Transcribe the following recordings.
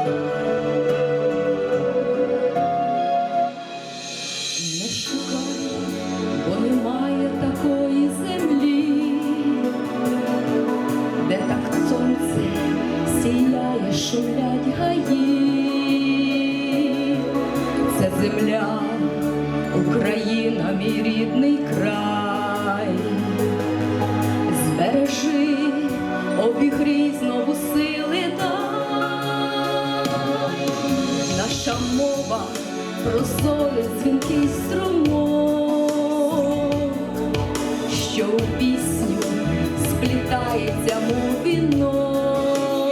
Не шукай, бо немає такої землі, де так сонце сіяє, шулять гаї, це земля, Україна, мій рідний край, збережи обігрій знову сил. Прозорий дзвінкий струмок, що у пісню сплітається, мов вінок,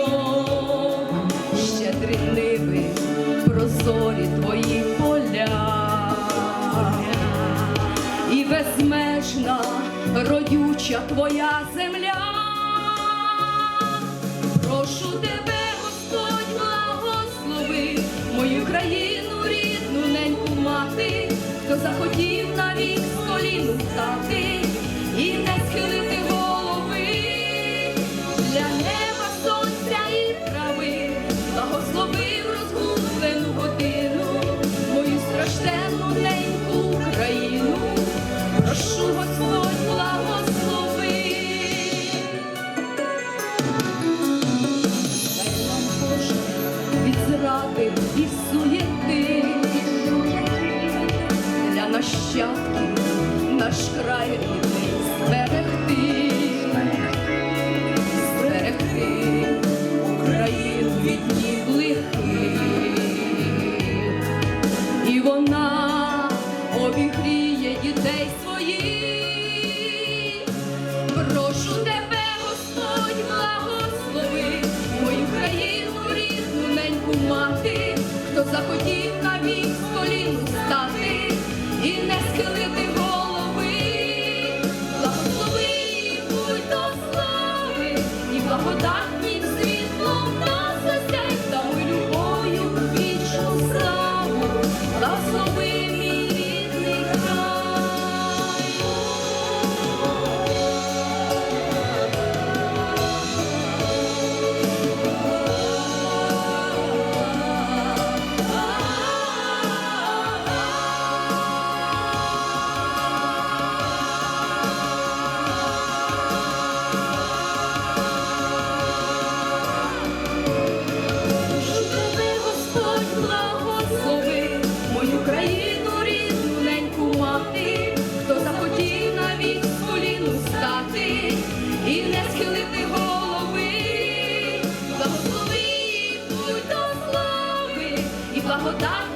щедрі ниви, прозорі твої поля, і безмежна родюча твоя земля. Прошу тебе, Господь, благослови мою країну, мати, хто захотів навік з коліну стати і не схилити голови для неба, сонця і трави, благословив розгублену годину, мою страшенну неньку Україну. Прошу Господь, благослови. Дай нам Боже від зради і суєти нащадків наш край рідний зберегти, зберегти Україну від днів і вона обігріє дітей своїх. Прошу тебе, Господь, благослови мою країну, рідну неньку мати, хто захотів і